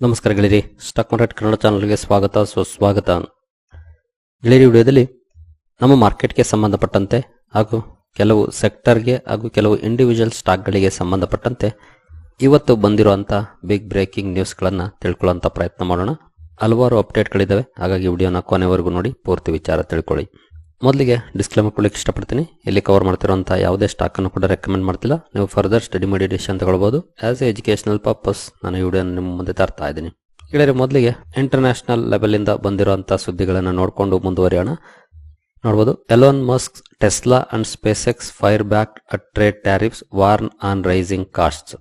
ನಮಸ್ಕಾರ ಗೆಳೆಯರಿ, stock market Kannada ಚಾನಲ್ಗೆ ಸ್ವಾಗತ, ಸುಸ್ವಾಗತ. ಗೆಳೆಯರಿ ವಿಡಿಯೋದಲ್ಲಿ ನಮ್ಮ ಮಾರ್ಕೆಟ್ಗೆ ಸಂಬಂಧಪಟ್ಟಂತೆ ಹಾಗೂ ಕೆಲವು ಸೆಕ್ಟರ್ಗೆ ಹಾಗೂ ಕೆಲವು ಇಂಡಿವಿಜುವಲ್ ಸ್ಟಾಕ್ಗಳಿಗೆ ಸಂಬಂಧಪಟ್ಟಂತೆ ಇವತ್ತು ಬಂದಿರುವಂಥ ಬಿಗ್ ಬ್ರೇಕಿಂಗ್ ನ್ಯೂಸ್ಗಳನ್ನು ತಿಳ್ಕೊಳ್ಳೋಂಥ ಪ್ರಯತ್ನ ಮಾಡೋಣ. ಹಲವಾರು ಅಪ್ಡೇಟ್ಗಳಿದ್ದಾವೆ ಹಾಗಾಗಿ ವಿಡಿಯೋನ ಕೊನೆವರೆಗೂ ನೋಡಿ, ಪೂರ್ತಿ ವಿಚಾರ ತಿಳ್ಕೊಳ್ಳಿ. ಮೊದಲಿಗೆ ಡಿಸ್ಕ್ಲೇಮರ್ ಕೊಡ್ಲಿಕ್ಕೆ ಇಷ್ಟಪಡ್ತೀನಿ. ಇಲ್ಲಿ ಕವರ್ ಮಾಡ್ತಿರೋಂಥ ಯಾವುದೇ ಸ್ಟಾಕನ್ನು ಕೂಡ ರೆಕಮೆಂಡ್ ಮಾಡ್ತಿಲ್ಲ. ನೀವು ಫರ್ದರ್ ಸ್ಟಡಿ ಮಾಡಿ ಡಿಸಿಷನ್ ತಗೊಳ್ಬೋದು. ಆಸ್ ಎ ಎಜುಕೇಶನಲ್ ಪರ್ಪಸ್ ನಾನು ಈ ವಿಡಿಯೋ ನಿಮ್ಮ ಮುಂದೆ ತರ್ತಾ ಇದ್ದೀನಿ. ಹೇಳಿದ್ರೆ ಮೊದಲಿಗೆ ಇಂಟರ್ನ್ಯಾಷನಲ್ ಲೆವೆಲಿಂದ ಬಂದಿರುವಂಥ ಸುದ್ದಿಗಳನ್ನು ನೋಡಿಕೊಂಡು ಮುಂದುವರಿಯೋಣ. ನೋಡ್ಬೋದು Elon Musk Tesla and SpaceX fire back at trade tariffs warn on rising costs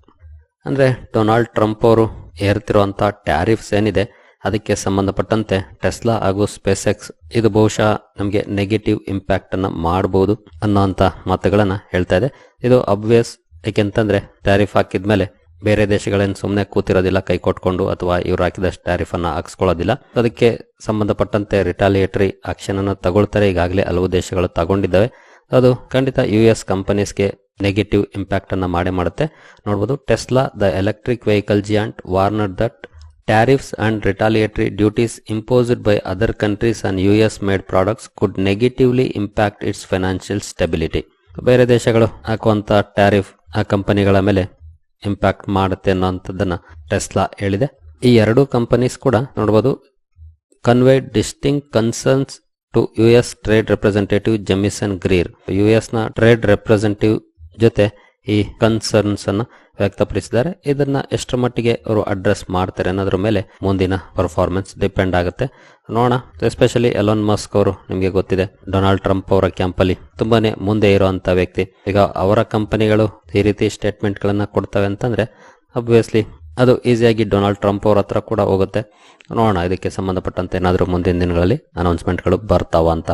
ಅಂದ್ರೆ ಡೊನಾಲ್ಡ್ ಟ್ರಂಪ್ ಅವರು ಏರ್ತಿರುವಂತ ಟ್ಯಾರಿಫ್ಸ್ ಏನಿದೆ ಅದಕ್ಕೆ ಸಂಬಂಧಪಟ್ಟಂತೆ ಟೆಸ್ಲಾ ಹಾಗೂ ಸ್ಪೇಸ್ ಎಕ್ಸ್ ಇದು ಬಹುಶಃ ನಮಗೆ ನೆಗೆಟಿವ್ ಇಂಪ್ಯಾಕ್ಟ್ ಅನ್ನ ಮಾಡಬಹುದು ಅನ್ನೋಂಥ ಮಾತುಗಳನ್ನ ಹೇಳ್ತಾ ಇದೆ. ಇದು ಅಬ್ವಿಯಸ್ ಯಾಕೆಂತಂದ್ರೆ ಟ್ಯಾರಿಫ್ ಹಾಕಿದ್ಮೇಲೆ ಬೇರೆ ದೇಶಗಳೇನು ಸುಮ್ಮನೆ ಕೂತಿರೋದಿಲ್ಲ, ಕೈ ಕೊಟ್ಕೊಂಡು ಅಥವಾ ಇವ್ರು ಹಾಕಿದಷ್ಟು ಟ್ಯಾರಿಫ್ ಅನ್ನ ಹಾಕ್ಸ್ಕೊಳ್ಳೋದಿಲ್ಲ. ಅದಕ್ಕೆ ಸಂಬಂಧಪಟ್ಟಂತೆ ರಿಟಾಲಿಯೇಟರಿ ಆಕ್ಷನ್ ಅನ್ನ ತಗೊಳ್ತಾರೆ. ಈಗಾಗಲೇ ಹಲವು ದೇಶಗಳು ತಗೊಂಡಿದ್ದಾವೆ. ಅದು ಖಂಡಿತ ಯು ಎಸ್ ಕಂಪನೀಸ್ಗೆ ನೆಗೆಟಿವ್ ಇಂಪ್ಯಾಕ್ಟ್ ಅನ್ನ ಮಾಡೇ ಮಾಡುತ್ತೆ. ನೋಡ್ಬೋದು Tesla the electric vehicle giant warned that tariffs and retaliatory duties imposed by other countries on S made products could negatively impact its financial stability ಬೇರೆ ದೇಶಗಳು ಹಾಕುವಂತ ಟ್ಯಾರಿಫ್ ಆ ಕಂಪನಿಗಳ ಮೇಲೆ ಇಂಪ್ಯಾಕ್ಟ್ ಮಾಡುತ್ತೆ ಅನ್ನೋಂಥದ್ದನ್ನ ಟೆಸ್ಲಾ ಹೇಳಿದೆ. ಈ ಎರಡೂ ಕಂಪನೀಸ್ ಕೂಡ ನೋಡ್ಬೋದು convey distinct concerns to U S trade representative Jamieson Greer U ಎಸ್ನ ಟ್ರೇಡ್ ರೆಪ್ರೆಸೆಂಟೇಟಿವ್ ಜೊತೆ ಈ ಕನ್ಸರ್ನ್ಸ್ ಅನ್ನ ವ್ಯಕ್ತಪಡಿಸಿದ್ದಾರೆ. ಇದನ್ನ ಎಷ್ಟರ ಮಟ್ಟಿಗೆ ಅವರು ಅಡ್ರೆಸ್ ಮಾಡ್ತಾರೆ ಅನ್ನೋದ್ರ ಮೇಲೆ ಮುಂದಿನ ಪರ್ಫಾರ್ಮೆನ್ಸ್ ಡಿಪೆಂಡ್ ಆಗುತ್ತೆ. ನೋಡೋಣ. ಎಸ್ಪೆಷಲಿ ಎಲೋನ್ ಮಸ್ಕ್ ಅವರು ನಿಮಗೆ ಗೊತ್ತಿದೆ ಡೊನಾಲ್ಡ್ ಟ್ರಂಪ್ ಅವರ ಕ್ಯಾಂಪಲ್ಲಿ ತುಂಬಾನೇ ಮುಂದೆ ಇರುವಂತ ವ್ಯಕ್ತಿ. ಈಗ ಅವರ ಕಂಪನಿಗಳು ಈ ರೀತಿ ಸ್ಟೇಟ್ಮೆಂಟ್ ಗಳನ್ನ ಕೊಡ್ತವೆ ಅಂತಂದ್ರೆ ಅಬ್ವಿಯಸ್ಲಿ ಅದು ಈಸಿಯಾಗಿ ಡೊನಾಲ್ಡ್ ಟ್ರಂಪ್ ಅವ್ರ ಹತ್ರ ಕೂಡ ಹೋಗುತ್ತೆ. ನೋಡೋಣ, ಇದಕ್ಕೆ ಸಂಬಂಧಪಟ್ಟಂತೆ ಏನಾದರೂ ಮುಂದಿನ ದಿನಗಳಲ್ಲಿ ಅನೌನ್ಸ್ಮೆಂಟ್ಗಳು ಬರ್ತಾವ ಅಂತ.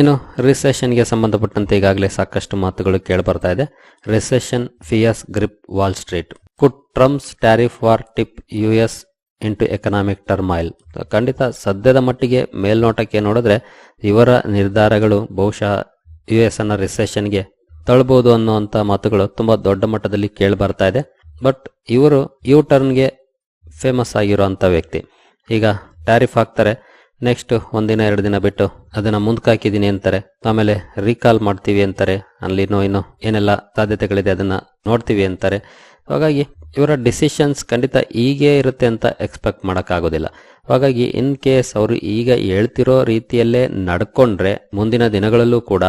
ಇನ್ನು ರಿಸೆಷನ್ಗೆ ಸಂಬಂಧಪಟ್ಟಂತೆ ಈಗಾಗಲೇ ಸಾಕಷ್ಟು ಮಾತುಗಳು ಕೇಳಿ ಬರ್ತಾ ಇದೆ. Recession fears grip Wall Street. Could Trump's tariff war tip U S into economic turmoil ಖಂಡಿತ ಸದ್ಯದ ಮಟ್ಟಿಗೆ ಮೇಲ್ನೋಟಕ್ಕೆ ನೋಡಿದ್ರೆ ಇವರ ನಿರ್ಧಾರಗಳು ಬಹುಶಃ ಯು ಎಸ್ ಅನ್ನ ರಿಸೆಷನ್ಗೆ ತಳ್ಬೋದು ಅನ್ನುವಂಥ ಮಾತುಗಳು ತುಂಬಾ ದೊಡ್ಡ ಮಟ್ಟದಲ್ಲಿ ಕೇಳಿ ಬರ್ತಾ ಇದೆ. ಬಟ್ ಇವರು ಯು ಟರ್ನ್ಗೆ ಫೇಮಸ್ ಆಗಿರುವಂಥ ವ್ಯಕ್ತಿ. ಈಗ ಟ್ಯಾರಿಫ್ ಹಾಕ್ತಾರೆ. ನೆಕ್ಸ್ಟ್ ಒಂದಿನ ಎರಡು ದಿನ ಬಿಟ್ಟು ಅದನ್ನ ಮುಂದಕ್ಕೆ ಹಾಕಿದೀನಿ ಅಂತಾರೆ. ಆಮೇಲೆ ರೀಕಾಲ್ ಮಾಡ್ತೀವಿ ಅಂತಾರೆ. ಅಲ್ಲಿ ಇನ್ನೂ, ಇನ್ನು ಏನೆಲ್ಲ ಸಾಧ್ಯತೆಗಳಿದೆ ಅದನ್ನ ನೋಡ್ತೀವಿ ಅಂತಾರೆ. ಹಾಗಾಗಿ ಇವರ ಡಿಸಿಷನ್ಸ್ ಖಂಡಿತ ಹೀಗೆ ಇರುತ್ತೆ ಅಂತ ಎಕ್ಸ್ಪೆಕ್ಟ್ ಮಾಡೋಕ್ಕಾಗೋದಿಲ್ಲ. ಹಾಗಾಗಿ ಇನ್ ಕೇಸ್ ಅವರು ಈಗ ಹೇಳ್ತಿರೋ ರೀತಿಯಲ್ಲೇ ನಡ್ಕೊಂಡ್ರೆ ಮುಂದಿನ ದಿನಗಳಲ್ಲೂ ಕೂಡ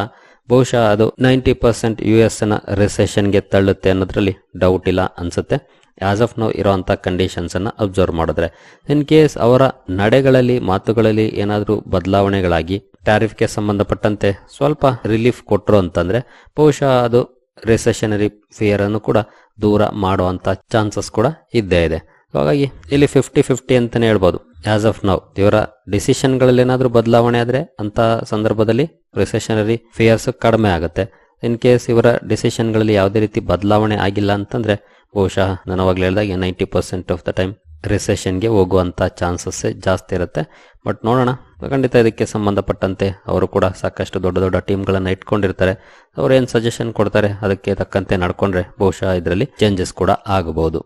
ಬಹುಶಃ ಅದು ನೈಂಟಿ ಪರ್ಸೆಂಟ್ ಯು ಎಸ್ನ ರಿಸೆಷನ್ಗೆ ತಳ್ಳುತ್ತೆ ಅನ್ನೋದ್ರಲ್ಲಿ ಡೌಟ್ ಇಲ್ಲ ಅನ್ಸುತ್ತೆ. ಆಸ್ ಆಫ್ ನೋ ಇರೋಂಥ ಕಂಡೀಷನ್ಸ್ ಅನ್ನ ಅಬ್ಸರ್ವ್ ಮಾಡಿದ್ರೆ. ಇನ್ ಕೇಸ್ ಅವರ ನಡೆಗಳಲ್ಲಿ, ಮಾತುಗಳಲ್ಲಿ ಏನಾದರೂ ಬದಲಾವಣೆಗಳಾಗಿ ಟ್ಯಾರಿಫ್ಗೆ ಸಂಬಂಧಪಟ್ಟಂತೆ ಸ್ವಲ್ಪ ರಿಲೀಫ್ ಕೊಟ್ಟರು ಅಂತಂದ್ರೆ, ಬಹುಶಃ ಅದು ರಿಸೆಷನರಿ ಫಿಯರ್ ಅನ್ನು ಕೂಡ ದೂರ ಮಾಡುವಂತ ಚಾನ್ಸಸ್ ಕೂಡ ಇದ್ದೇ ಇದೆ. ಹಾಗಾಗಿ ಇಲ್ಲಿ ಫಿಫ್ಟಿ ಫಿಫ್ಟಿ ಅಂತಾನೆ ಹೇಳ್ಬೋದು. ಆಸ್ ಆಫ್ ನೌ ಇವರ ಡಿಸಿಷನ್ಗಳಲ್ಲಿ ಏನಾದರೂ ಬದಲಾವಣೆ ಆದರೆ ಅಂತ ಸಂದರ್ಭದಲ್ಲಿ ರಿಸೆಷನರಿ ಫಿಯರ್ಸ್ ಕಡಿಮೆ ಆಗುತ್ತೆ. ಇನ್ ಕೇಸ್ ಇವರ ಡಿಸಿಷನ್ಗಳಲ್ಲಿ ಯಾವುದೇ ರೀತಿ ಬದಲಾವಣೆ ಆಗಿಲ್ಲ ಅಂತಂದ್ರೆ ಬಹುಶಃ ನಾನು ಅವಾಗಲೇ ಹೇಳಿದಾಗ ninety percent of the time ರಿಸೆಷನ್ಗೆ ಹೋಗುವಂಥ ಚಾನ್ಸಸ್ ಜಾಸ್ತಿ ಇರುತ್ತೆ. ಬಟ್ ನೋಡೋಣ. ಖಂಡಿತ ಇದಕ್ಕೆ ಸಂಬಂಧಪಟ್ಟಂತೆ ಅವರು ಕೂಡ ಸಾಕಷ್ಟು ದೊಡ್ಡ ದೊಡ್ಡ ಟೀಮ್ಗಳನ್ನು ಇಟ್ಕೊಂಡಿರ್ತಾರೆ. ಅವ್ರು ಏನು ಸಜೆಷನ್ ಕೊಡ್ತಾರೆ ಅದಕ್ಕೆ ತಕ್ಕಂತೆ ನಡ್ಕೊಂಡ್ರೆ ಬಹುಶಃ ಇದರಲ್ಲಿ ಚೇಂಜಸ್ ಕೂಡ ಆಗಬಹುದು.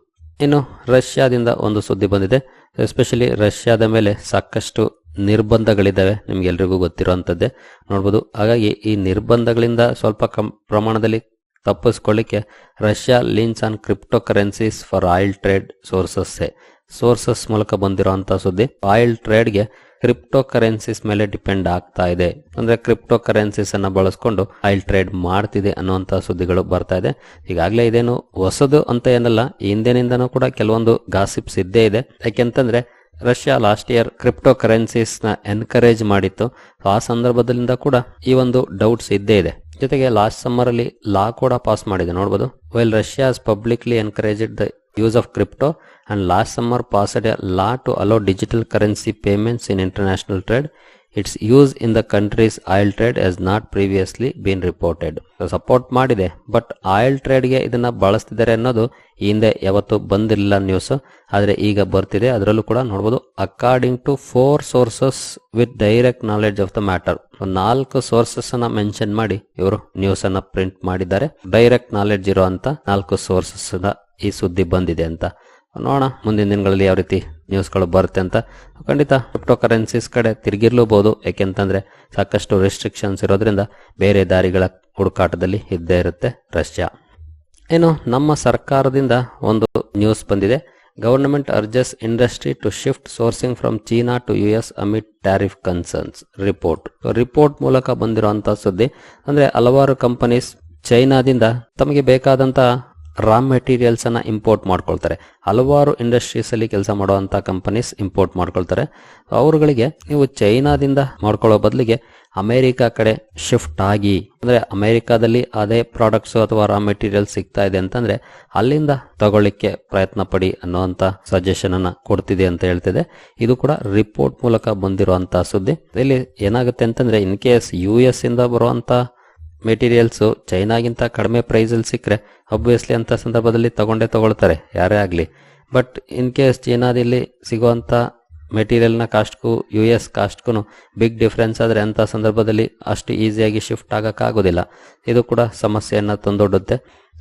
ಇನ್ನು ರಷ್ಯಾದಿಂದ ಒಂದು ಸುದ್ದಿ ಬಂದಿದೆ. ಎಸ್ಪೆಷಲಿ ರಷ್ಯಾದ ಮೇಲೆ ಸಾಕಷ್ಟು ನಿರ್ಬಂಧಗಳಿದ್ದಾವೆ ನಿಮ್ಗೆಲ್ರಿಗೂ ಗೊತ್ತಿರುವಂಥದ್ದೇ ನೋಡ್ಬೋದು. ಹಾಗಾಗಿ ಈ ನಿರ್ಬಂಧಗಳಿಂದ ಸ್ವಲ್ಪ ಕಮ್ ಪ್ರಮಾಣದಲ್ಲಿ ತಪ್ಪಿಸ್ಕೊಳ್ಳಿಕ್ಕೆ Russia leans on cryptocurrencies for oil trade sources sources ಮೂಲಕ ಬಂದಿರುವಂತಹ ಸುದ್ದಿ ಆಯಿಲ್ ಟ್ರೇಡ್ಗೆ ಕ್ರಿಪ್ಟೋ ಕರೆನ್ಸೀಸ್ ಮೇಲೆ ಡಿಪೆಂಡ್ ಆಗ್ತಾ ಇದೆ. ಅಂದ್ರೆ ಕ್ರಿಪ್ಟೋ ಕರೆನ್ಸೀಸ್ ಅನ್ನ ಬಳಸ್ಕೊಂಡು ಆಯಿಲ್ ಟ್ರೇಡ್ ಮಾಡ್ತಿದೆ ಅನ್ನುವಂತಹ ಸುದ್ದಿಗಳು ಬರ್ತಾ ಇದೆ. ಈಗಾಗಲೇ ಇದೇನು ಹೊಸದು ಅಂತ ಏನಲ್ಲ, ಹಿಂದಿನಿಂದನೂ ಕೂಡ ಕೆಲವೊಂದು ಗಾಸಿಪ್ಸ್ ಇದ್ದೇ ಇದೆ. ಯಾಕೆಂತಂದ್ರೆ ರಷ್ಯಾ ಲಾಸ್ಟ್ ಇಯರ್ ಕ್ರಿಪ್ಟೋ ಕರೆನ್ಸೀಸ್ನ ಎನ್ಕರೇಜ್ ಮಾಡಿತ್ತು. ಆ ಸಂದರ್ಭದಲ್ಲಿಂದ ಕೂಡ ಈ ಒಂದು ಡೌಟ್ಸ್ ಇದ್ದೇ ಇದೆ. ಜೊತೆಗೆ ಲಾಸ್ಟ್ ಸಮ್ಮರ್ ಅಲ್ಲಿ ಲಾ ಕೂಡ ಪಾಸ್ ಮಾಡಿದೆ ನೋಡಬಹುದು well Russia publicly encouraged the use of crypto and last summer passed a law to allow digital currency payments in international trade its use in the country's oil trade has not previously been reported support ಮಾಡಿದೆ. But oil ಟ್ರೇಡ್ಗೆ ಇದನ್ನ ಬಳಸ್ತಿದ್ದಾರೆ ಅನ್ನೋದು ಹಿಂದೆ ಯಾವತ್ತು ಬಂದಿರಲಿಲ್ಲ news ಆದರೆ ಈಗ ಬರ್ತಿದೆ. ಅದರಲ್ಲೂ ಕೂಡ ನೋಡ್ಬೋದು according to four sources with direct knowledge of the matter ನಾಲ್ಕು ಸೋರ್ಸಸ್ ಅನ್ನ ಮೆನ್ಷನ್ ಮಾಡಿ ಇವರು ನ್ಯೂಸ್ ಅನ್ನ ಪ್ರಿಂಟ್ ಮಾಡಿದ್ದಾರೆ. ಡೈರೆಕ್ಟ್ ನಾಲೆಡ್ಜ್ ಇರುವಂತ ನಾಲ್ಕು ಸೋರ್ಸಸ್ ಈ ಸುದ್ದಿ ಬಂದಿದೆ ಅಂತ. ನೋಡೋಣ, ಮುಂದಿನ ದಿನಗಳಲ್ಲಿ ಯಾವ ರೀತಿ ನ್ಯೂಸ್ಗಳು ಬರುತ್ತೆ ಅಂತ. ಖಂಡಿತ ಕ್ರಿಪ್ಟೋ ಕರೆನ್ಸೀಸ್ ಕಡೆ ತಿರುಗಿರ್ಲೂಬಹುದು ಯಾಕೆಂತಂದ್ರೆ ಸಾಕಷ್ಟು ರೆಸ್ಟ್ರಿಕ್ಷನ್ಸ್ ಇರೋದ್ರಿಂದ ಬೇರೆ ದಾರಿಗಳ ಹುಡುಕಾಟದಲ್ಲಿ ಇದ್ದೇ ಇರುತ್ತೆ ರಷ್ಯಾ. ಏನು ನಮ್ಮ ಸರ್ಕಾರದಿಂದ ಒಂದು ನ್ಯೂಸ್ ಬಂದಿದೆ. Government urges industry to shift sourcing from China to U S amid tariff concerns report report ಮೂಲಕ ಬಂದಿರುವಂತಹ ಸುದ್ದಿ ಅಂದ್ರೆ ಹಲವಾರು ಕಂಪನೀಸ್ ಚೈನಾದಿಂದ ತಮಗೆ ಬೇಕಾದಂತ ರಾ ಮೆಟೀರಿಯಲ್ಸನ್ನು ಇಂಪೋರ್ಟ್ ಮಾಡ್ಕೊಳ್ತಾರೆ. ಹಲವಾರು ಇಂಡಸ್ಟ್ರೀಸ್ ಅಲ್ಲಿ ಕೆಲಸ ಮಾಡುವಂಥ ಕಂಪನೀಸ್ ಇಂಪೋರ್ಟ್ ಮಾಡ್ಕೊಳ್ತಾರೆ. ಅವರುಗಳಿಗೆ ನೀವು ಚೈನಾದಿಂದ ಮಾಡ್ಕೊಳ್ಳೋ ಬದಲಿಗೆ ಅಮೆರಿಕ ಕಡೆ ಶಿಫ್ಟ್ ಆಗಿ, ಅಂದ್ರೆ ಅಮೆರಿಕಾದಲ್ಲಿ ಅದೇ ಪ್ರಾಡಕ್ಟ್ಸ್ ಅಥವಾ ರಾ ಮೆಟೀರಿಯಲ್ ಸಿಗ್ತಾ ಇದೆ ಅಂತಂದ್ರೆ ಅಲ್ಲಿಂದ ತಗೊಳ್ಳಿಕ್ಕೆ ಪ್ರಯತ್ನ ಪಡಿ ಅನ್ನುವಂತ ಸಜೆಷನ್ ಅನ್ನ ಕೊಡ್ತಿದೆ ಅಂತ ಹೇಳ್ತಿದೆ. ಇದು ಕೂಡ ರಿಪೋರ್ಟ್ ಮೂಲಕ ಬಂದಿರುವಂಥ ಸುದ್ದಿ. ಇಲ್ಲಿ ಏನಾಗುತ್ತೆ ಅಂತಂದ್ರೆ ಇನ್ ಕೇಸ್ ಯು ಎಸ್ ಇಂದ ಬರುವಂತ ಮೆಟೀರಿಯಲ್ಸ್ ಚೈನಾಗಿಂತ ಕಡಿಮೆ ಪ್ರೈಸಲ್ಲಿ ಸಿಕ್ಕರೆ ಅಬ್ವಿಯಸ್ಲಿ ಅಂಥ ಸಂದರ್ಭದಲ್ಲಿ ತಗೊಂಡೇ ತಗೊಳ್ತಾರೆ, ಯಾರೇ ಆಗಲಿ. ಬಟ್ ಇನ್ ಕೇಸ್ ಚೈನಾದಲ್ಲಿ ಸಿಗುವಂಥ ಮೆಟೀರಿಯಲ್ನ ಕಾಸ್ಟ್ಗೂ ಯು ಎಸ್ ಕಾಸ್ಟ್ಗೂ ಬಿಗ್ ಡಿಫ್ರೆನ್ಸ್ ಆದರೆ ಅಂಥ ಸಂದರ್ಭದಲ್ಲಿ ಅಷ್ಟು ಈಸಿಯಾಗಿ ಶಿಫ್ಟ್ ಆಗೋಕ್ಕಾಗೋದಿಲ್ಲ. ಇದು ಕೂಡ ಸಮಸ್ಯೆಯನ್ನು ತಂದೊಡ್ಡುತ್ತೆ.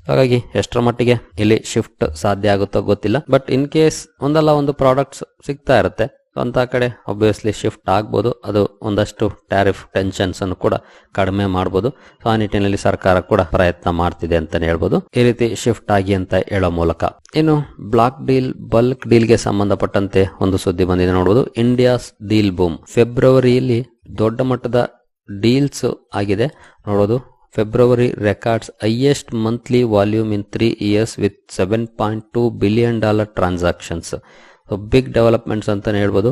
ಹಾಗಾಗಿ ಎಷ್ಟರ ಮಟ್ಟಿಗೆ ಇಲ್ಲಿ ಶಿಫ್ಟ್ ಸಾಧ್ಯ ಆಗುತ್ತೋ ಗೊತ್ತಿಲ್ಲ. ಬಟ್ ಇನ್ ಕೇಸ್ ಒಂದಲ್ಲ ಒಂದು ಪ್ರಾಡಕ್ಟ್ಸ್ ಸಿಗ್ತಾ ಇರುತ್ತೆ. ಅಂತ ಕಡೆ ಒಬ್ವಿಯಸ್ಲಿ ಶಿಫ್ಟ್ ಆಗ್ಬೋದು. ಅದು ಒಂದಷ್ಟು ಟ್ಯಾರಿಫ್ ಟೆನ್ಷನ್ಸ್ ಅನ್ನು ಕೂಡ ಕಡಿಮೆ ಮಾಡ್ಬೋದು. ಸೊ ಆ ನಿಟ್ಟಿನಲ್ಲಿ ಸರ್ಕಾರ ಕೂಡ ಪ್ರಯತ್ನ ಮಾಡ್ತಿದೆ ಅಂತಾನೆ ಹೇಳ್ಬೋದು. ಈ ರೀತಿ ಶಿಫ್ಟ್ ಆಗಿ ಅಂತ ಹೇಳೋ ಮೂಲಕ. ಇನ್ನು ಬ್ಲಾಕ್ ಡೀಲ್ ಬಲ್ಕ್ ಡೀಲ್ಗೆ ಸಂಬಂಧಪಟ್ಟಂತೆ ಒಂದು ಸುದ್ದಿ ಬಂದಿದೆ ನೋಡಬಹುದು ಇಂಡಿಯಾಸ್ ಡೀಲ್ ಬೂಮ್ ಫೆಬ್ರವರಿಯಲ್ಲಿ ದೊಡ್ಡ ಮಟ್ಟದ ಡೀಲ್ಸ್ ಆಗಿದೆ. ನೋಡೋದು February records highest monthly volume in three years with seven point two billion dollar transactions big developments ಅಂತಲೇ ಹೇಳ್ಬೋದು.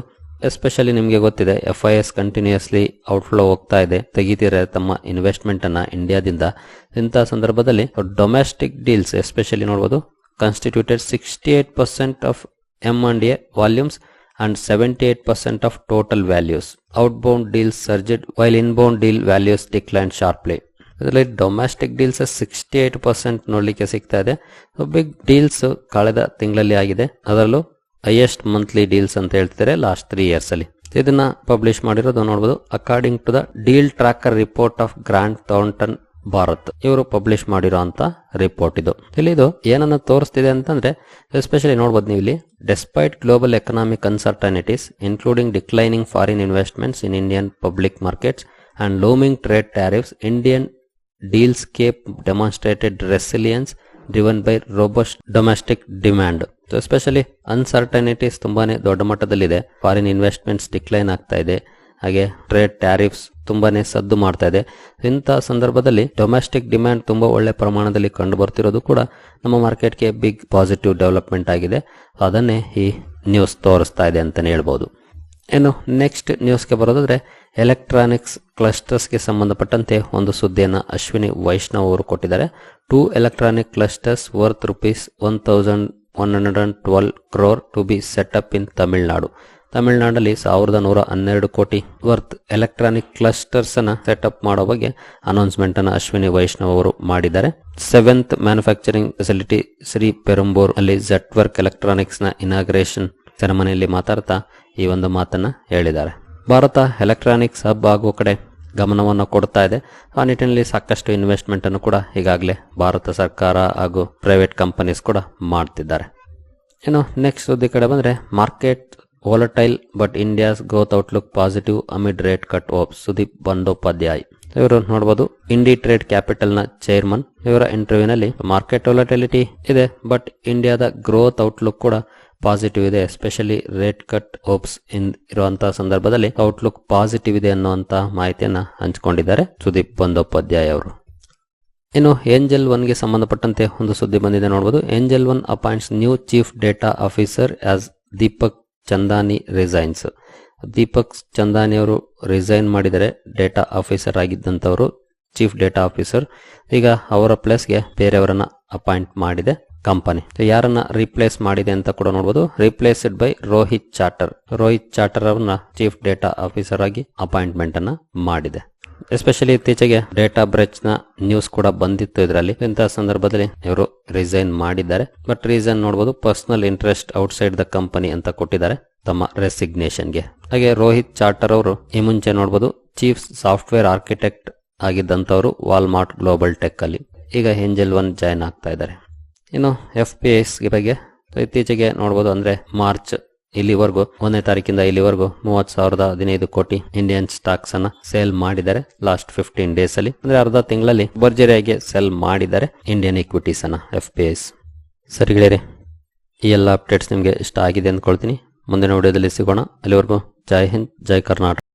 ಎಸ್ಪೆಷಲಿ ನಿಮಗೆ ಗೊತ್ತಿದೆ F I S continuously outflow ಹೋಗ್ತಾ ಇದೆ. ತೆಗಿತೀರ ತಮ್ಮ ಇನ್ವೆಸ್ಟ್ಮೆಂಟ್ ಅನ್ನ ಇಂಡಿಯಾದಿಂದ ಇಂಥ ಸಂದರ್ಭದಲ್ಲಿ ಡೊಮೆಸ್ಟಿಕ್ ಡೀಲ್ಸ್ ಎಸ್ಪೆಷಲಿ ನೋಡ್ಬೋದು constituted sixty eight percent of M and A volumes and seventy eight percent of total values outbound deals surged while inbound deal values decline sharply ಇದರಲ್ಲಿ domestic deals sixty eight percent ನೋಡಲಿಕ್ಕೆ ಸಿಗ್ತಾ ಇದೆ. Big deals ಕಳೆದ ತಿಂಗಳಲ್ಲಿ ಆಗಿದೆ. ಅದರಲ್ಲೂ highest monthly deals ಅಂತ ಹೇಳ್ತಿದ್ದಾರೆ ಲಾಸ್ಟ್ ತ್ರೀ ಇಯರ್ಸ್ ಅಲ್ಲಿ. ಇದನ್ನ ಪಬ್ಲಿಷ್ ಮಾಡಿರೋದು ನೋಡಬಹುದು according to the deal tracker report of Grant Thornton Bharat ಇವರು ಪಬ್ಲಿಷ್ ಮಾಡಿರೋ ಅಂತ ರಿಪೋರ್ಟ್ ಇದು. ಇಲ್ಲಿ ಇದು ಏನನ್ನ ತೋರಿಸ್ತಿದೆ ಅಂತಂದ್ರೆ ಎಸ್ಪೆಷಲಿ ನೋಡ್ಬೋದು ನೀವು ಇಲ್ಲಿ despite global economic uncertainties including declining foreign investments in Indian public markets and looming trade tariffs Indian dealscape demonstrated resilience driven by robust domestic demand especially uncertainties ತುಂಬಾನೇ ದೊಡ್ಡ ಮಟ್ಟದಲ್ಲಿದೆ. ಫಾರಿನ್ ಇನ್ವೆಸ್ಟ್ಮೆಂಟ್ಸ್ ಡಿಕ್ಲೈನ್ ಆಗ್ತಾ ಇದೆ. ಹಾಗೆ trade tariffs ತುಂಬಾನೇ ಸದ್ದು ಮಾಡ್ತಾ ಇದೆ. ಇಂಥ ಸಂದರ್ಭದಲ್ಲಿ ಡೊಮೆಸ್ಟಿಕ್ ಡಿಮ್ಯಾಂಡ್ ತುಂಬಾ ಒಳ್ಳೆ ಪ್ರಮಾಣದಲ್ಲಿ ಕಂಡು ಬರ್ತಿರೋದು ಕೂಡ ನಮ್ಮ ಮಾರ್ಕೆಟ್ಗೆ ಬಿಗ್ ಪಾಸಿಟಿವ್ ಡೆವಲಪ್ಮೆಂಟ್ ಆಗಿದೆ. ಅದನ್ನೇ ಈ ನ್ಯೂಸ್ ತೋರಿಸ್ತಾ ಇದೆ ಅಂತಲೇ ಹೇಳ್ಬೋದು. ಇನ್ನು ನೆಕ್ಸ್ಟ್ ನ್ಯೂಸ್ಗೆ ಬರೋದಾದ್ರೆ ಎಲೆಕ್ಟ್ರಾನಿಕ್ಸ್ ಕ್ಲಸ್ಟರ್ಸ್ಗೆ ಸಂಬಂಧಪಟ್ಟಂತೆ ಒಂದು ಸುದ್ದಿಯನ್ನು ಅಶ್ವಿನಿ ವೈಷ್ಣವ್ ಅವರು ಕೊಟ್ಟಿದ್ದಾರೆ. Two electronic clusters worth rupees one thousand one hundred and twelve crore to be set up in Tamil Nadu. ತಮಿಳುನಾಡಲ್ಲಿ ಸಾವಿರದ ನೂರ ಹನ್ನೆರಡು ಕೋಟಿ ವರ್ತ್ ಎಲೆಕ್ಟ್ರಾನಿಕ್ ಕ್ಲಸ್ಟರ್ಸ್ ಅನ್ನ ಸೆಟಪ್ ಮಾಡೋ ಬಗ್ಗೆ ಅನೌನ್ಸ್ಮೆಂಟ್ ಅನ್ನು ಅಶ್ವಿನಿ ವೈಷ್ಣವ್ ಅವರು ಮಾಡಿದ್ದಾರೆ. ಸೆವೆಂತ್ ಮ್ಯಾನುಫ್ಯಾಕ್ಚರಿಂಗ್ ಫೆಸಿಲಿಟಿ ಶ್ರೀ ಪೆರಂಬೂರ್ ಅಲ್ಲಿ ಜಟ್ವರ್ಕ್ ಎಲೆಕ್ಟ್ರಾನಿಕ್ಸ್ನ ಇನಾಗ್ರೇಷನ್ ಸೆರೆಮನಿಯಲ್ಲಿ ಮಾತಾಡ್ತಾ ಈ ಒಂದು ಮಾತನ್ನ ಹೇಳಿದ್ದಾರೆ. ಭಾರತ ಎಲೆಕ್ಟ್ರಾನಿಕ್ಸ್ ಹಬ್ ಆಗುವ ಕಡೆ ಗಮನವನ್ನು ಕೊಡ್ತಾ ಇದೆ. ಆ ನಿಟ್ಟಿನಲ್ಲಿ ಸಾಕಷ್ಟು ಇನ್ವೆಸ್ಟ್ಮೆಂಟ್ ಅನ್ನು ಕೂಡ ಈಗಾಗಲೇ ಭಾರತ ಸರ್ಕಾರ ಹಾಗೂ ಪ್ರೈವೇಟ್ ಕಂಪನೀಸ್ ಕೂಡ ಮಾಡ್ತಿದ್ದಾರೆ. ಇನ್ನು ನೆಕ್ಸ್ಟ್ ಸುದ್ದಿ ಕಡೆ ಬಂದರೆ market volatile but India's growth outlook positive amid rate cut ಓಪ್ ಸುದೀಪ್ ಬಂಡೋಪಾಧ್ಯಾಯ್ ಇವರು ನೋಡಬಹುದು ಇಂಡಿ ಟ್ರೇಡ್ ಕ್ಯಾಪಿಟಲ್ನ ಚೇರ್ಮನ್ ಇವರ ಇಂಟರ್ವ್ಯೂನಲ್ಲಿ ಮಾರ್ಕೆಟ್ ವಾಲಟಿಲಿಟಿ ಇದೆ ಬಟ್ ಇಂಡಿಯಾದ ಗ್ರೋತ್ ಔಟ್ಲುಕ್ ಕೂಡ ಪಾಸಿಟಿವ್ ಇದೆ ಎಸ್ಪೆಷಲಿ ರೇಟ್ ಕಟ್ ಇನ್ ಇರುವಂತಹ ಸಂದರ್ಭದಲ್ಲಿ ಔಟ್ಲುಕ್ ಪಾಸಿಟಿವ್ ಇದೆ ಅನ್ನುವಂತ ಮಾಹಿತಿಯನ್ನ ಹಂಚಿಕೊಂಡಿದ್ದಾರೆ ಸುದೀಪ್ ಬಂದೋಪಾಧ್ಯಾಯ ಅವರು. ಇನ್ನು ಏಂಜಲ್ ಒನ್ಗೆ ಸಂಬಂಧಪಟ್ಟಂತೆ ಒಂದು ಸುದ್ದಿ ಬಂದಿದೆ ನೋಡಬಹುದು Angel One appoints new chief data officer as Deepak Chandani resigns. Deepak Chandani ಅವರು ರಿಸೈನ್ ಮಾಡಿದರೆ ಡೇಟಾ ಆಫೀಸರ್ ಆಗಿದ್ದಂಥವರು ಚೀಫ್ ಡೇಟಾ ಆಫೀಸರ್. ಈಗ ಅವರ ಪ್ಲೇಸ್ಗೆ ಬೇರೆಯವರನ್ನ ಅಪಾಯಿಂಟ್ ಮಾಡಿದೆ. ಕಂಪನಿ. ಯಾರನ್ನ ರೀಪ್ಲೇಸ್ ಮಾಡಿದೆ ಅಂತ ಕೂಡ ನೋಡಬಹುದು replaced by Rohit chatter Rohit chatter ಅವರನ್ನ ಚೀಫ್ ಡೇಟಾ ಆಫೀಸರ್ ಆಗಿ ಅಪಾಯಿಂಟ್ಮೆಂಟ್ ಅನ್ನ ಮಾಡಿದೆ. ಎಸ್ಪೆಷಲಿ ಇತ್ತೀಚೆಗೆ ಡೇಟಾ ಬ್ರೆಚ್ನ ನ್ಯೂಸ್ ಕೂಡ ಬಂದಿತ್ತು ಇದರಲ್ಲಿ. ಇಂತಹ ಸಂದರ್ಭದಲ್ಲಿ ಇವರು ರಿಸೈನ್ ಮಾಡಿದ್ದಾರೆ. ಬಟ್ ರೀಸನ್ ನೋಡಬಹುದು personal interest outside the company ಅಂತ ಕೊಟ್ಟಿದ್ದಾರೆ ತಮ್ಮ ರೆಸಿಗ್ನೇಷನ್ಗೆ ಹಾಗೆ ರೋಹಿತ್ ಚಾಟರ್ ಅವರು ಈ ಮುಂಚೆ ನೋಡಬಹುದು ಚೀಫ್ ಸಾಫ್ಟ್ವೇರ್ ಆರ್ಕಿಟೆಕ್ಟ್ ಆಗಿದ್ದಂಥವರು ವಾಲ್ಮಾರ್ಟ್ ಗ್ಲೋಬಲ್ ಟೆಕ್ ಅಲ್ಲಿ. ಈಗ ಏಂಜಲ್ ಒನ್ ಜಾಯ್ನ್ ಆಗ್ತಾ ಇದ್ದಾರೆ. ಇನ್ನು ಎಫ್ ಪಿ ಎಸ್ ಬಗ್ಗೆ ಇತ್ತೀಚೆಗೆ ನೋಡ್ಬೋದು ಅಂದ್ರೆ ಮಾರ್ಚ್ ಇಲ್ಲಿವರೆಗೂ, ಒಂದನೇ ತಾರೀಕಿಂದ ಇಲ್ಲಿವರೆಗೂ ಮೂವತ್ ಸಾವಿರದ ಹದಿನೈದು ಕೋಟಿ ಇಂಡಿಯನ್ ಸ್ಟಾಕ್ಸ್ ಅನ್ನ ಸೇಲ್ ಮಾಡಿದ್ದಾರೆ ಲಾಸ್ಟ್ ಫಿಫ್ಟೀನ್ ಡೇಸ್ ಅಲ್ಲಿ. ಅಂದ್ರೆ ಅರ್ಧ ತಿಂಗಳಲ್ಲಿ ಭರ್ಜರಿಯಾಗಿ ಸೆಲ್ ಮಾಡಿದ್ದಾರೆ ಇಂಡಿಯನ್ ಇಕ್ವಿಟೀಸ್ ಅನ್ನ ಎಫ್ ಪಿ ಎಸ್ ಸರಿ ಗೆಳೆಯರೆ, ಈ ಎಲ್ಲ ಅಪ್ಡೇಟ್ಸ್ ನಿಮಗೆ ಇಷ್ಟ ಆಗಿದೆ ಅಂದ್ಕೊಳ್ತೀನಿ. ಮುಂದಿನ ವಿಡಿಯೋದಲ್ಲಿ ಸಿಗೋಣ. ಅಲ್ಲಿವರೆಗೂ ಜೈ ಹಿಂದ್, ಜೈ ಕರ್ನಾಟಕ.